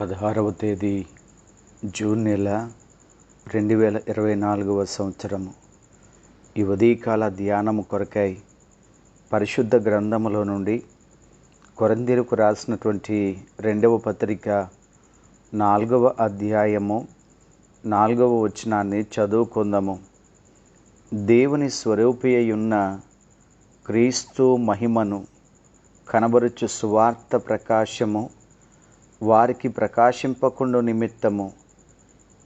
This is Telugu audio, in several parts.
పదహారవ తేదీ జూన్ నెల రెండు వేల ఇరవై నాలుగవ సంవత్సరము. ఈ ఉదయకాల ధ్యానము కొరకై పరిశుద్ధ గ్రంథములో నుండి కొరందీరుకు రాసినటువంటి రెండవ పత్రిక నాలుగవ అధ్యాయము నాలుగవ వచనాన్ని చదువుకుందాము. దేవుని స్వరూపి క్రీస్తు మహిమను కనబరుచు సువార్త ప్రకాశము వారికి ప్రకాశింపకుండు నిమిత్తము.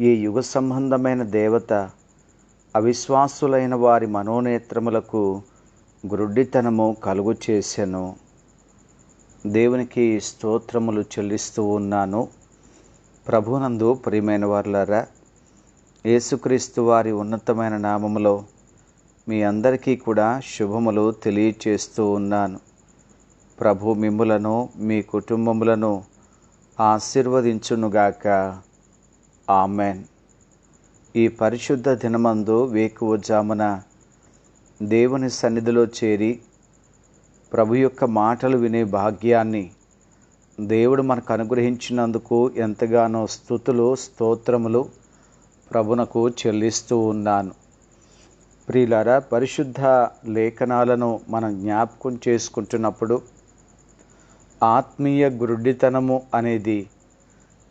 ఈ యుగ సంబంధమైన దేవత అవిశ్వాసులైన వారి మనోనేత్రములకు గ్రుడ్డితనము కలుగు చేశాను దేవునికి స్తోత్రములు చెల్లిస్తూ ఉన్నాను. ప్రభునందు ప్రియమైన వారులారా యేసుక్రీస్తు వారి ఉన్నతమైన నామములో మీ అందరికీ కూడా శుభములు తెలియచేస్తూ ఉన్నాను. ప్రభు మిమ్ములను మీ కుటుంబములను ఆశీర్వదించునుగాక. ఆమెన్. ఈ పరిశుద్ధ దినమందు వేకువజామున దేవుని సన్నిధిలో చేరి ప్రభు యొక్క మాటలు వినే భాగ్యాన్ని దేవుడు మనకు అనుగ్రహించినందుకు ఎంతగానో స్థుతులు స్తోత్రములు ప్రభునకు చెల్లిస్తూ ఉన్నాను. ప్రియులారా పరిశుద్ధ లేఖనాలను మనం జ్ఞాపకం చేసుకుంటున్నప్పుడు ఆత్మీయ గురుడితనము అనేది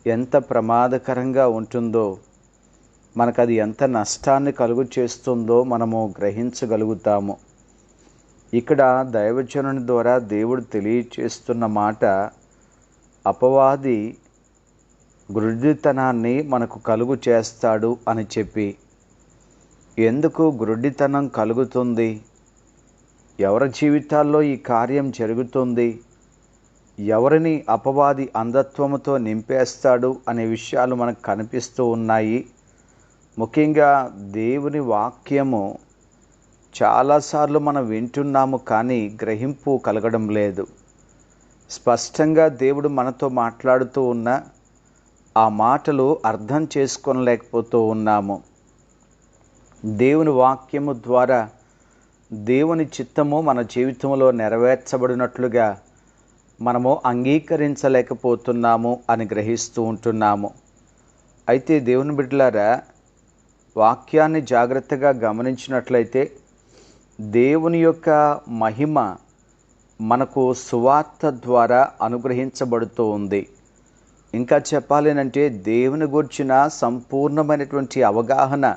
ఎంత ప్రమాదకరంగా ఉంటుందో మనకు అది ఎంత నష్టాన్ని కలుగు చేస్తుందో మనము గ్రహించగలుగుతాము. ఇక్కడ దైవజనుని ద్వారా దేవుడు తెలియచేస్తున్న మాట అపవాది గురుడితనాన్ని మనకు కలుగు చేస్తాడు అని చెప్పి. ఎందుకు గురుడితనం కలుగుతుంది? ఎవరి జీవితాల్లో ఈ కార్యం జరుగుతుంది? ఎవరిని అపవాది అంధత్వముతో నింపేస్తాడు అనే విషయాలు మనకు కనిపిస్తూ ఉన్నాయి. ముఖ్యంగా దేవుని వాక్యము చాలాసార్లు మనం వింటున్నాము కానీ గ్రహింపు కలగడం లేదు. స్పష్టంగా దేవుడు మనతో మాట్లాడుతూ ఉన్న ఆ మాటలు అర్థం చేసుకోలేకపోతూ ఉన్నాము. దేవుని వాక్యము ద్వారా దేవుని చిత్తము మన జీవితంలో నెరవేర్చబడినట్లుగా మనము అంగీకరించలేకపోతున్నాము అని గ్రహిస్తూ ఉంటున్నాము. అయితే దేవుని బిడ్డలారా వాక్యాన్ని జాగ్రత్తగా గమనించినట్లయితే దేవుని యొక్క మహిమ మనకు సువార్త ద్వారా అనుగ్రహించబడుతూ ఉంది. ఇంకా చెప్పాలేనంటే దేవుని గురించిన సంపూర్ణమైనటువంటి అవగాహన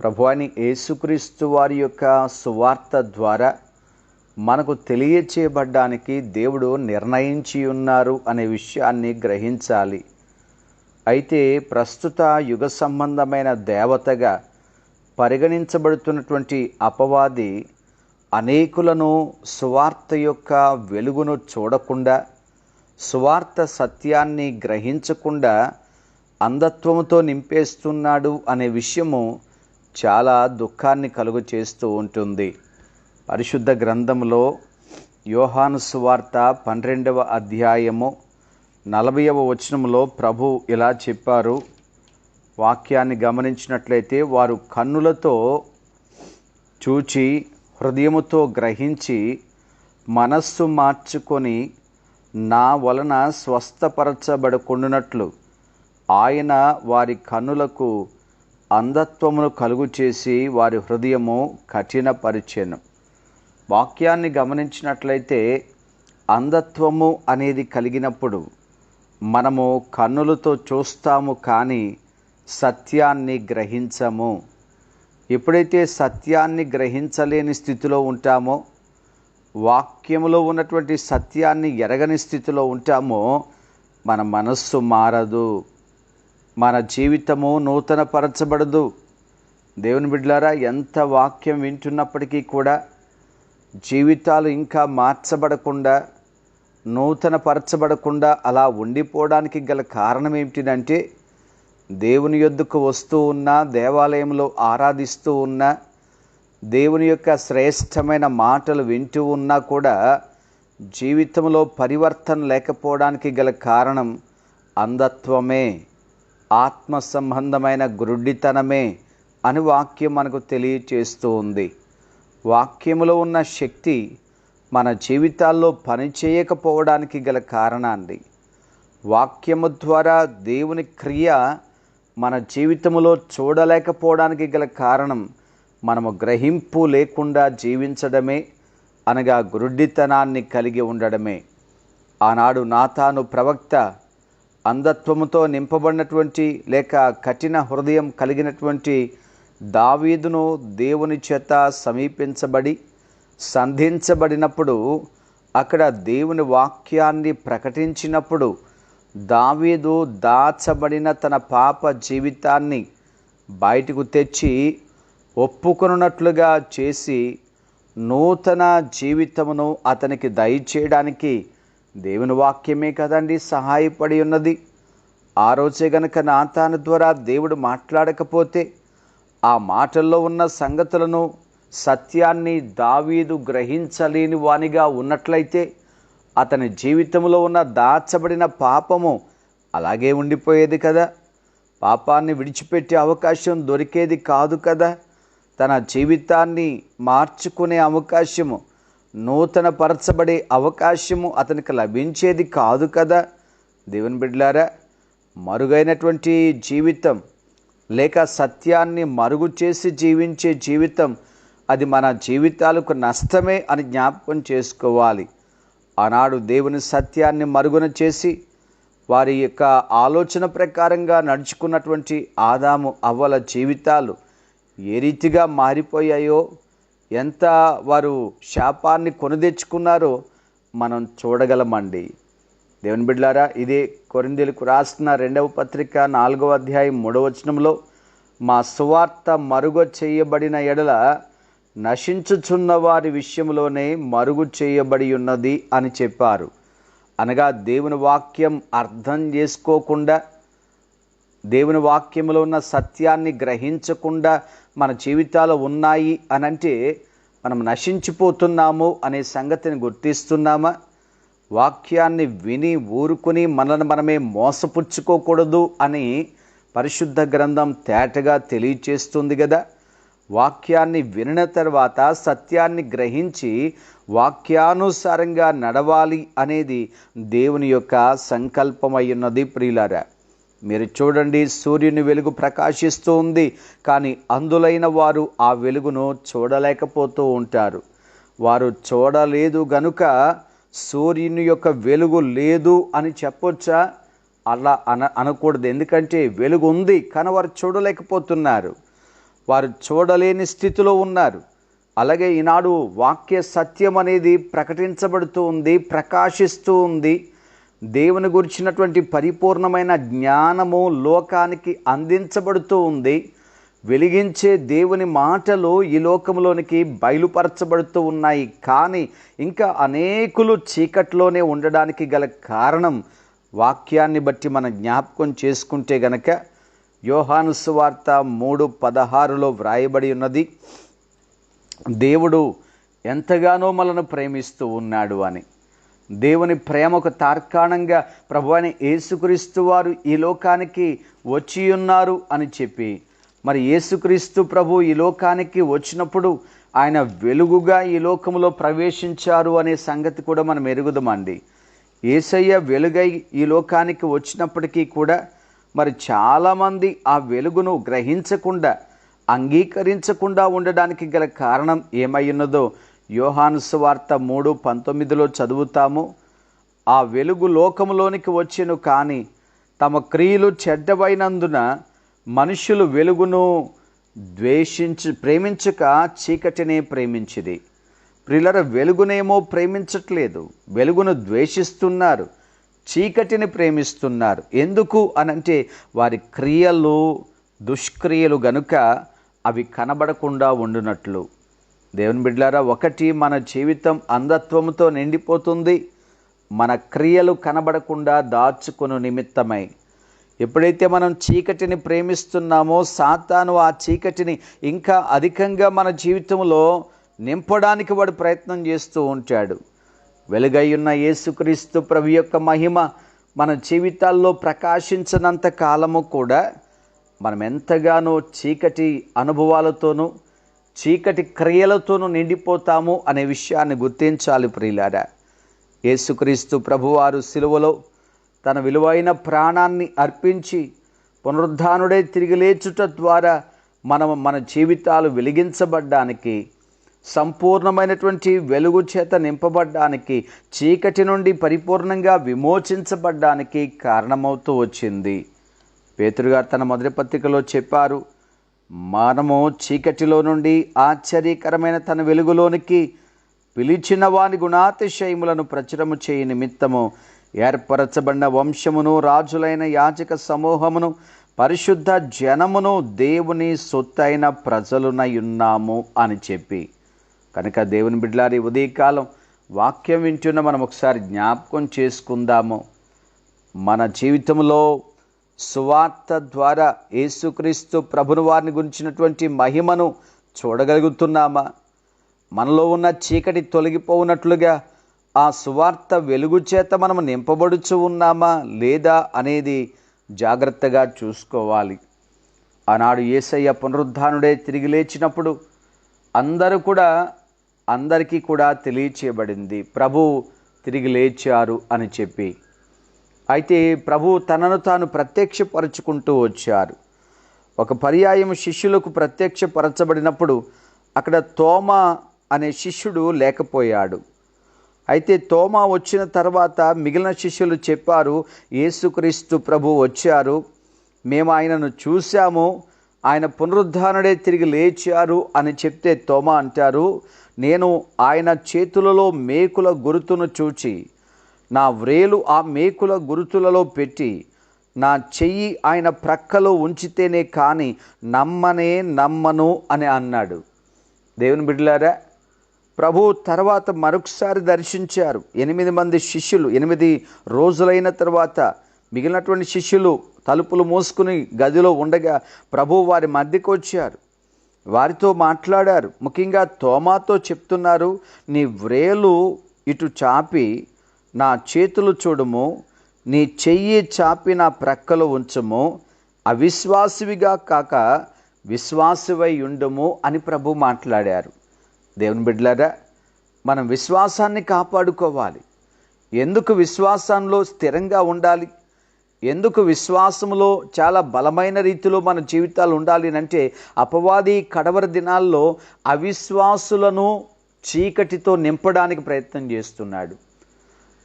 ప్రభువాని యేసుక్రీస్తు వారి యొక్క సువార్త ద్వారా మనకు తెలియచేయబడ్డానికి దేవుడు నిర్ణయించి ఉన్నారు అనే విషయాన్ని గ్రహించాలి. అయితే ప్రస్తుత యుగ సంబంధమైన దేవతగా పరిగణించబడుతున్నటువంటి అపవాది అనేకులను సువార్త యొక్క వెలుగును చూడకుండా సువార్త సత్యాన్ని గ్రహించకుండా అంధత్వముతో నింపేస్తున్నాడు అనే విషయము చాలా దుఃఖాన్ని కలుగు చేస్తూ ఉంటుంది. పరిశుద్ధ గ్రంథంలో యోహాను సువార్త పన్నెండవ అధ్యాయము నలభైవ వచనంలో ప్రభు ఇలా చెప్పారు. వాక్యాన్ని గమనించినట్లయితే వారు కన్నులతో చూచి హృదయముతో గ్రహించి మనస్సు మార్చుకొని నా వలన స్వస్థపరచబడకుండునట్లు ఆయన వారి కన్నులకు అంధత్వమును కలుగు చేసి వారి హృదయము కఠినపరిచెను. వాక్యాన్ని గమనించినట్లయితే అంధత్వము అనేది కలిగినప్పుడు మనము కన్నులతో చూస్తాము కానీ సత్యాన్ని గ్రహించము. ఎప్పుడైతే సత్యాన్ని గ్రహించలేని స్థితిలో ఉంటామో వాక్యములో ఉన్నటువంటి సత్యాన్ని ఎరగని స్థితిలో ఉంటామో మన మనస్సు మారదు. మన జీవితము నూతనపరచబడదు. దేవుని బిడ్డలారా ఎంత వాక్యం వింటున్నప్పటికీ కూడా జీవితాలు ఇంకా మార్చబడకుండా నూతనపరచబడకుండా అలా ఉండిపోవడానికి గల కారణం ఏమిటిదంటే దేవుని యొద్దకు వస్తూ ఉన్నా దేవాలయంలో ఆరాధిస్తూ ఉన్నా దేవుని యొక్క శ్రేష్టమైన మాటలు వింటూ ఉన్నా కూడా జీవితంలో పరివర్తన లేకపోవడానికి గల కారణం అంధత్వమే ఆత్మ సంబంధమైన గురుడితనమే అని వాక్యం మనకు తెలియచేస్తూ ఉంది. వాక్యములో ఉన్న శక్తి మన జీవితాల్లో పనిచేయకపోవడానికి గల కారణాన్ని. వాక్యము ద్వారా దేవుని క్రియ మన జీవితంలో చూడలేకపోవడానికి గల కారణం మనము గ్రహింపు లేకుండా జీవించడమే అనగా గురుడితనాన్ని కలిగి ఉండడమే. ఆనాడు నాతాను ప్రవక్త అంధత్వముతో నింపబడినటువంటి లేక కఠిన హృదయం కలిగినటువంటి దావీదును దేవుని చేత సమీపించబడి సంధించబడినప్పుడు అక్కడ దేవుని వాక్యాన్ని ప్రకటించినప్పుడు దావీదు దాచబడిన తన పాప జీవితాన్ని బయటకు తెచ్చి ఒప్పుకొనున్నట్లుగా చేసి నూతన జీవితమును అతనికి దయచేయడానికి దేవుని వాక్యమే కదండి సహాయపడి ఉన్నది. ఆ రోజే గనక నాతాను ద్వారా దేవుడు మాట్లాడకపోతే ఆ మాటల్లో ఉన్న సంగతులను సత్యాన్ని దావీదు గ్రహించలేని వానిగా ఉన్నట్లయితే అతని జీవితంలో ఉన్న దాచబడిన పాపము అలాగే ఉండిపోయేది కదా. పాపాన్ని విడిచిపెట్టే అవకాశం దొరికేది కాదు కదా. తన జీవితాన్ని మార్చుకునే అవకాశము నూతన పరచబడే అవకాశము అతనికి లభించేది కాదు కదా. దేవుని బిడ్డలారా మరుగైనటువంటి జీవితం లేక సత్యాన్ని మరుగు చేసి జీవించే జీవితం అది మన జీవితాలకు నష్టమే అని జ్ఞాపకం చేసుకోవాలి. ఆనాడు దేవుని సత్యాన్ని మరుగున చేసి వారి యొక్క ఆలోచన ప్రకారంగా నడుచుకున్నటువంటి ఆదాము అవ్వల జీవితాలు ఏ రీతిగా మారిపోయాయో ఎంత వారు శాపాన్ని కొనుదెచ్చుకున్నారో మనం చూడగలమండి. దేవుని బిడ్లారా ఇదే కొరిందీలకు రాసిన రెండవ పత్రిక నాలుగవ అధ్యాయం మూడవ వచనంలో మా సువార్త మరుగు చేయబడిన ఎడల నశించుచున్న వారి విషయంలోనే మరుగు చేయబడి ఉన్నది అని చెప్పారు. అనగా దేవుని వాక్యం అర్థం చేసుకోకుండా దేవుని వాక్యంలో ఉన్న సత్యాన్ని గ్రహించకుండా మన జీవితాలు ఉన్నాయి అనంటే మనం నశించిపోతున్నాము అనే సంగతిని గుర్తిస్తున్నామా? వాక్యాన్ని విని ఊరుకుని మనల్ని మనమే మోసపుచ్చుకోకూడదు అని పరిశుద్ధ గ్రంథం తేటగా తెలియచేస్తుంది కదా వాక్యాన్ని వినిన తర్వాత సత్యాన్ని గ్రహించి వాక్యానుసారంగా నడవాలి అనేది దేవుని యొక్క సంకల్పమై ఉన్నది ప్రియులారా. మీరు చూడండి సూర్యుని వెలుగు ప్రకాశిస్తూ ఉంది కానీ అందులైన వారు ఆ వెలుగును చూడలేకపోతూ ఉంటారు. వారు చూడలేదు గనుక సూర్యుని యొక్క వెలుగు లేదు అని చెప్పొచ్చా? అలా అన అనకూడదు. ఎందుకంటే వెలుగు ఉంది కానీ వారు చూడలేకపోతున్నారు. వారు చూడలేని స్థితిలో ఉన్నారు. అలాగే ఈనాడు వాక్య సత్యం అనేది ప్రకటించబడుతూ ఉంది ప్రకాశిస్తూ ఉంది. దేవుని గురించినటువంటి పరిపూర్ణమైన జ్ఞానము లోకానికి అందించబడుతూ ఉంది. వెలిగించే దేవుని మాటలు ఈ లోకంలోనికి బయలుపరచబడుతూ ఉన్నాయి. కానీ ఇంకా అనేకులు చీకట్లోనే ఉండడానికి గల కారణం వాక్యాన్ని బట్టి మనం జ్ఞాపకం చేసుకుంటే గనక యోహాను సువార్త మూడు పదహారులో వ్రాయబడి ఉన్నది దేవుడు ఎంతగానో మనను ప్రేమిస్తూ ఉన్నాడు అని. దేవుని ప్రేమకు తార్కాణంగా ప్రభు అని యేసుక్రీస్తు వారు ఈ లోకానికి వచ్చి ఉన్నారు అని చెప్పి మరి యేసుక్రీస్తు ప్రభు ఈ లోకానికి వచ్చినప్పుడు ఆయన వెలుగుగా ఈ లోకంలో ప్రవేశించారు అనే సంగతి కూడా మనం ఎరుగుదామండి. ఏసయ్య వెలుగై ఈ లోకానికి వచ్చినప్పటికీ కూడా మరి చాలామంది ఆ వెలుగును గ్రహించకుండా అంగీకరించకుండా ఉండడానికి గల కారణం ఏమై ఉన్నదో యోహాను సువార్త మూడు పంతొమ్మిదిలో చదువుతాము. ఆ వెలుగు లోకంలోనికి వచ్చెను కానీ తమ క్రియలు చెడ్డవైనందున మనుషులు వెలుగును ద్వేషించి ప్రేమించక చీకటినే ప్రేమించిది ప్రిల్లర వెలుగునేమో ప్రేమించట్లేదు. వెలుగును ద్వేషిస్తున్నారు. చీకటిని ప్రేమిస్తున్నారు. ఎందుకు అనంటే వారి క్రియలు దుష్క్రియలు గనుక అవి కనబడకుండా ఉండునట్లు. దేవుని బిడ్లారా ఒకటి మన జీవితం అంధత్వంతో నిండిపోతుంది. మన క్రియలు కనబడకుండా దాచుకుని నిమిత్తమై ఎప్పుడైతే మనం చీకటిని ప్రేమిస్తున్నామో సాతాను ఆ చీకటిని ఇంకా అధికంగా మన జీవితంలో నింపడానికి వాడు ప్రయత్నం చేస్తూ ఉంటాడు. వెలుగయ్యున్న యేసుక్రీస్తు ప్రభు యొక్క మహిమ మన జీవితాల్లో ప్రకాశించినంత కాలము కూడా మనం ఎంతగానో చీకటి అనుభవాలతోనూ చీకటి క్రియలతోనూ నిండిపోతాము అనే విషయాన్ని గుర్తించాలి ప్రియులారా. యేసుక్రీస్తు ప్రభువారు సిలువలో తన విలువైన ప్రాణాన్ని అర్పించి పునరుద్ధానుడే తిరిగి లేచుట ద్వారా మనం మన జీవితాలు వెలిగించబడ్డానికి సంపూర్ణమైనటువంటి వెలుగు చేత నింపబడ్డానికి చీకటి నుండి పరిపూర్ణంగా విమోచించబడ్డానికి కారణమవుతూ వచ్చింది. పేతురుగారు తన మొదటి పత్రికలో చెప్పారు మనము చీకటిలో నుండి ఆశ్చర్యకరమైన తన వెలుగులోనికి పిలిచిన వాని గుణాతిశయములను ప్రచురము చేయ నిమిత్తము ఏర్పరచబడిన వంశమును రాజులైన యాజక సమూహమును పరిశుద్ధ జనమును దేవుని సొత్తైన ప్రజలునై ఉన్నాము అని చెప్పి. కనుక దేవుని బిడ్డలారి ఉదయకాలం వాక్యం వింటున్న మనం ఒకసారి జ్ఞాపకం చేసుకుందాము. మన జీవితంలో సువార్త ద్వారా యేసుక్రీస్తు ప్రభుని వారిని గురించినటువంటి మహిమను చూడగలుగుతున్నామా? మనలో ఉన్న చీకటి తొలగిపోవునట్లుగా ఆ సువార్త వెలుగు చేత మనం నింపబడుచు ఉన్నామా లేదా అనేది జాగ్రత్తగా చూసుకోవాలి. ఆనాడు ఏసయ్య పునరుద్ధానుడే తిరిగి లేచినప్పుడు అందరూ కూడా అందరికీ కూడా తెలియచేయబడింది ప్రభు తిరిగి లేచారు అని చెప్పి. అయితే ప్రభు తనను తాను ప్రత్యక్షపరచుకుంటూ వచ్చారు. ఒక పర్యాయం శిష్యులకు ప్రత్యక్షపరచబడినప్పుడు అక్కడ తోమ అనే శిష్యుడు లేకపోయాడు. అయితే తోమా వచ్చిన తర్వాత మిగిలిన శిష్యులు చెప్పారు యేసుక్రీస్తు ప్రభు వచ్చారు. మేము ఆయనను చూశాము. ఆయన పునరుద్ధానుడే తిరిగి లేచారు అని చెప్తే తోమా అంటారు నేను ఆయన చేతులలో మేకుల గురుతును చూచి నా వ్రేలు ఆ మేకుల గురుతులలో పెట్టి నా చెయ్యి ఆయన ప్రక్కలో ఉంచితేనే కానీ నమ్మనే నమ్మను అని అన్నాడు. దేవుని బిడ్డలారా ప్రభు తర్వాత మరొకసారి దర్శించారు. ఎనిమిది మంది శిష్యులు ఎనిమిది రోజులైన తర్వాత మిగిలినటువంటి శిష్యులు తలుపులు మూసుకుని గదిలో ఉండగా ప్రభు వారి మధ్యకు వచ్చారు. వారితో మాట్లాడారు. ముఖ్యంగా తోమాతో చెప్తున్నారు నీ వ్రేలు ఇటు చాపి నా చేతులు చూడము నీ చెయ్యి చాపి నా ప్రక్కలో ఉంచము అవిశ్వాసివిగా కాక విశ్వాసివై ఉండుము అని ప్రభు మాట్లాడారు. దేవుని బిడ్డలారా మనం విశ్వాసాన్ని కాపాడుకోవాలి. ఎందుకు విశ్వాసంలో స్థిరంగా ఉండాలి? ఎందుకు విశ్వాసంలో చాలా బలమైన రీతిలో మన జీవితాలు ఉండాలి అంటే అపవాది కడవరి దినాల్లో అవిశ్వాసులను చీకటితో నింపడానికి ప్రయత్నం చేస్తున్నాడు.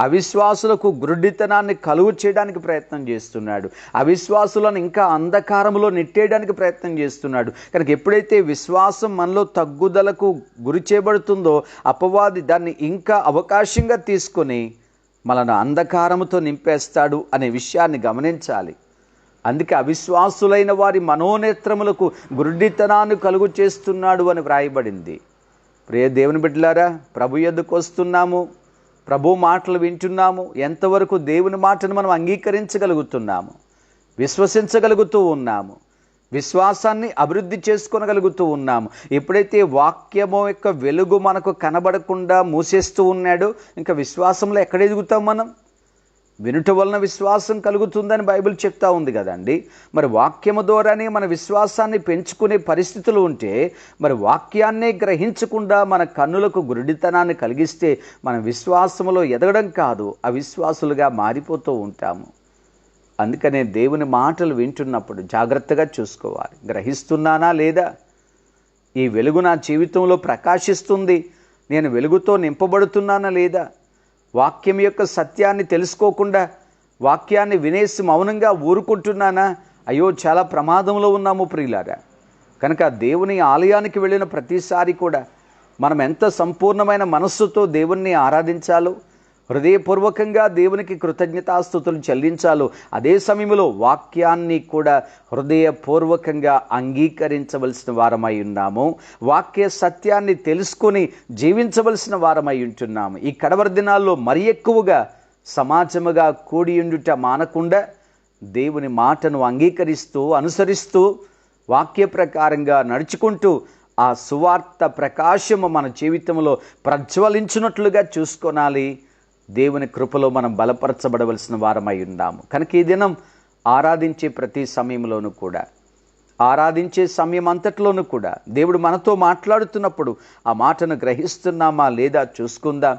అవిశ్వాసులకు గురుడితనాన్ని కలుగు చేయడానికి ప్రయత్నం చేస్తున్నాడు. అవిశ్వాసులను ఇంకా అంధకారంలో నెట్టేయడానికి ప్రయత్నం చేస్తున్నాడు. కనుక ఎప్పుడైతే విశ్వాసం మనలో తగ్గుదలకు గురి చేయబడుతుందో అపవాది దాన్ని ఇంకా అవకాశంగా తీసుకొని మనను అంధకారముతో నింపేస్తాడు అనే విషయాన్ని గమనించాలి. అందుకే అవిశ్వాసులైన వారి మనోనేత్రములకు గురుడితనాన్ని కలుగు చేస్తున్నాడు అని వ్రాయబడింది. ప్రియ దేవుని బిడ్డలారా ప్రభు ఎద్దుకు వస్తున్నాము. ప్రభు మాటలు వింటున్నాము ఎంతవరకు దేవుని మాటను మనం అంగీకరించగలుగుతున్నాము విశ్వసించగలుగుతూ ఉన్నాము విశ్వాసాన్ని అభివృద్ధి చేసుకోగలుగుతూ ఉన్నాము. ఎప్పుడైతే వాక్యము యొక్క వెలుగు మనకు కనబడకుండా మూసేస్తూ ఉన్నాడో ఇంకా విశ్వాసంలో ఎక్కడ ఎదుగుతాం మనం? వినుట వలన విశ్వాసం కలుగుతుందని బైబిల్ చెప్తా ఉంది కదండి. మరి వాక్యము ద్వారానే మన విశ్వాసాన్ని పెంచుకునే పరిస్థితులు ఉంటే మరి వాక్యాన్నే గ్రహించకుండా మన కన్నులకు గురుడితనాన్ని కలిగిస్తే మన విశ్వాసములో ఎదగడం కాదు అవిశ్వాసులుగా మారిపోతూ ఉంటాము. అందుకనే దేవుని మాటలు వింటున్నప్పుడు జాగ్రత్తగా చూసుకోవాలి. గ్రహిస్తున్నానా లేదా? ఈ వెలుగు నా జీవితంలో ప్రకాశిస్తుంది. నేను వెలుగుతో నింపబడుతున్నానా లేదా? వాక్యం యొక్క సత్యాన్ని తెలుసుకోకుండా వాక్యాన్ని వినేసి మౌనంగా ఊరుకుంటున్నానా? అయ్యో చాలా ప్రమాదంలో ఉన్నాము ప్రియులారా. కనుక దేవుని ఆలయానికి వెళ్ళిన ప్రతిసారి కూడా మనం ఎంత సంపూర్ణమైన మనస్సుతో దేవుణ్ణి ఆరాధించాలో హృదయపూర్వకంగా దేవునికి కృతజ్ఞతాస్థుతులు చెల్లించాలో అదే సమయంలో వాక్యాన్ని కూడా హృదయపూర్వకంగా అంగీకరించవలసిన వారమై ఉన్నాము. వాక్య సత్యాన్ని తెలుసుకొని జీవించవలసిన వారమై ఉంటున్నాము. ఈ కడవరి దినాల్లో మరి ఎక్కువగా సమాజముగా కూడియుండుట మానకుండా దేవుని మాటను అంగీకరిస్తూ అనుసరిస్తూ వాక్య ప్రకారంగా నడుచుకుంటూ ఆ సువార్త ప్రకాశము మన జీవితంలో ప్రజ్వలించినట్లుగా చూసుకోనాలి. దేవుని కృపలో మనం బలపరచబడవలసిన వారమై ఉన్నాము. కనుక ఈ దినం ఆరాధించే ప్రతి సమయంలోనూ కూడా ఆరాధించే సమయం అంతట్లోనూ కూడా దేవుడు మనతో మాట్లాడుతున్నప్పుడు ఆ మాటను గ్రహిస్తున్నామా లేదా చూసుకుందాం.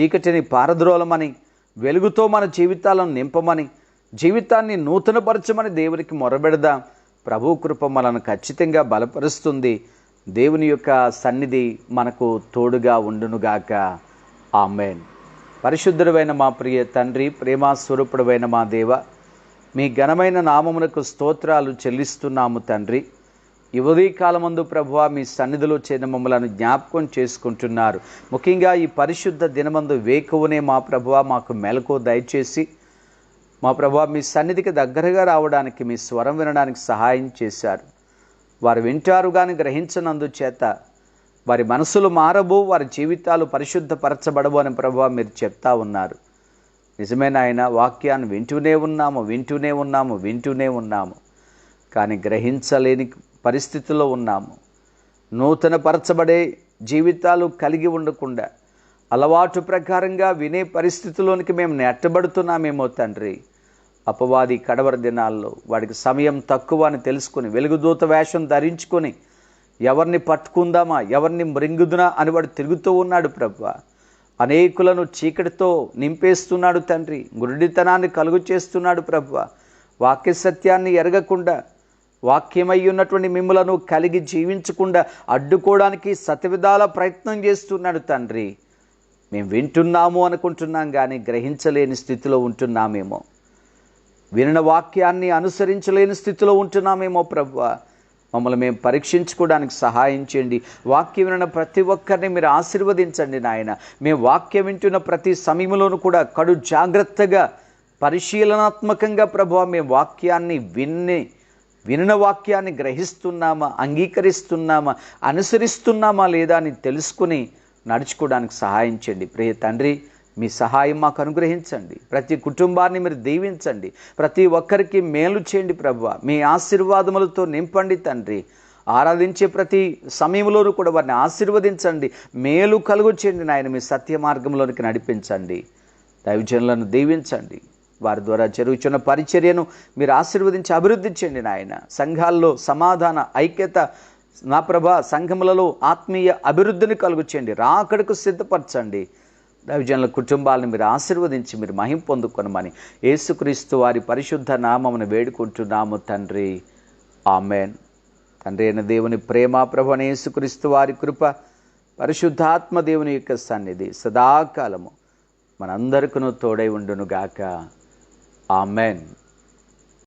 చీకటిని పారద్రోలమని వెలుగుతో మన జీవితాలను నింపమని జీవితాన్ని నూతనపరచమని దేవునికి మొరబెడదాం. ప్రభు కృప మనను ఖచ్చితంగా బలపరుస్తుంది. దేవుని యొక్క సన్నిధి మనకు తోడుగా ఉండునుగాక. ఆమెన్. పరిశుద్ధుడైన మా ప్రియ తండ్రి ప్రేమాస్వరూపుడమైన మా దేవ మీ ఘనమైన నామమునకు స్తోత్రాలు చెల్లిస్తున్నాము తండ్రి. ఈ ప్రభువ మీ సన్నిధిలో చేరిన మమ్మలను జ్ఞాపకం చేసుకుంటున్నారు. ముఖ్యంగా ఈ పరిశుద్ధ దినమందు వేకువనే మా ప్రభువ మాకు మెలకు దయచేసి మా ప్రభా మీ సన్నిధికి దగ్గరగా రావడానికి మీ స్వరం వినడానికి సహాయం చేశారు. వారు వింటారు కానీ గ్రహించనందు చేత వారి మనసులు మారబో వారి జీవితాలు పరిశుద్ధపరచబడవు అని ప్రభా మీరు చెప్తా ఉన్నారు. నిజమే నాయన వాక్యాన్ని వింటూనే ఉన్నాము వింటూనే ఉన్నాము వింటూనే ఉన్నాము. కానీ గ్రహించలేని పరిస్థితుల్లో ఉన్నాము. నూతన పరచబడే జీవితాలు కలిగి ఉండకుండా అలవాటు ప్రకారంగా వినే పరిస్థితిలోనికి మేము నెట్టబడుతున్నామేమో తండ్రి. అపవాది కడవరి దినాల్లో వాడికి సమయం తక్కువ అని తెలుసుకొని వెలుగుదూత వేషం ధరించుకొని ఎవరిని పట్టుకుందామా ఎవరిని మృంగుదునా అని వాడు తిరుగుతూ ఉన్నాడు ప్రభు. అనేకులను చీకటితో నింపేస్తున్నాడు తండ్రి గురుడితనాన్ని కలుగు చేస్తున్నాడు ప్రభు. వాక్య సత్యాన్ని ఎరగకుండా వాక్యమై ఉన్నటువంటి మిమ్మలను కలిగి జీవించకుండా అడ్డుకోవడానికి సతవిధాల ప్రయత్నం చేస్తున్నాడు తండ్రి. మేము వింటున్నాము అనుకుంటున్నాం కానీ గ్రహించలేని స్థితిలో ఉంటున్నామేమో. వినిన వాక్యాన్ని అనుసరించలేని స్థితిలో ఉంటున్నామేమో ప్రభు. మమ్మల్ని మేము పరీక్షించుకోవడానికి సహాయం చేయండి. వాక్యం వినిన ప్రతి ఒక్కరిని మీరు ఆశీర్వదించండి నాయన. మేము వాక్యం వింటున్న ప్రతి సమయంలోనూ కూడా కడు జాగ్రత్తగా పరిశీలనాత్మకంగా ప్రభు మేము వాక్యాన్ని విన్ని వినిన వాక్యాన్ని గ్రహిస్తున్నామా అంగీకరిస్తున్నామా అనుసరిస్తున్నామా లేదా అని తెలుసుకుని నడుచుకోవడానికి సహాయం చేయండి. ప్రియ తండ్రి మీ సహాయం మాకు అనుగ్రహించండి. ప్రతి కుటుంబాన్ని మీరు దీవించండి. ప్రతి ఒక్కరికి మేలు చేయండి ప్రభు మీ ఆశీర్వాదములతో నింపండి తండ్రి. ఆరాధించే ప్రతి సమయంలోనూ కూడా వారిని ఆశీర్వదించండి. మేలు కలుగు చేయండి నాయన. మీ సత్య మార్గంలోనికి నడిపించండి. దైవజనులను దీవించండి. వారి ద్వారా జరుగుతున్న పరిచర్యను మీరు ఆశీర్వదించి అభివృద్ధి చేయండి నాయన. సంఘాల్లో సమాధాన ఐక్యత నా ప్రభ సంఘములలో ఆత్మీయ అభివృద్ధిని కలుగు చేయండి. రాకడకు సిద్ధపరచండి. దైవజనుల కుటుంబాలను మీరు ఆశీర్వదించి మీరు మహిం పొందుకొనమని యేసుక్రీస్తు వారి పరిశుద్ధ నామమును వేడుకుంటున్నాము తండ్రి. ఆమెన్. తండ్రి అయిన దేవుని ప్రేమ ప్రభు యేసుక్రీస్తు వారి కృప పరిశుద్ధాత్మ దేవుని యొక్క సన్నిధి సదాకాలము మనందరికను తోడై ఉండునుగాక. ఆమెన్.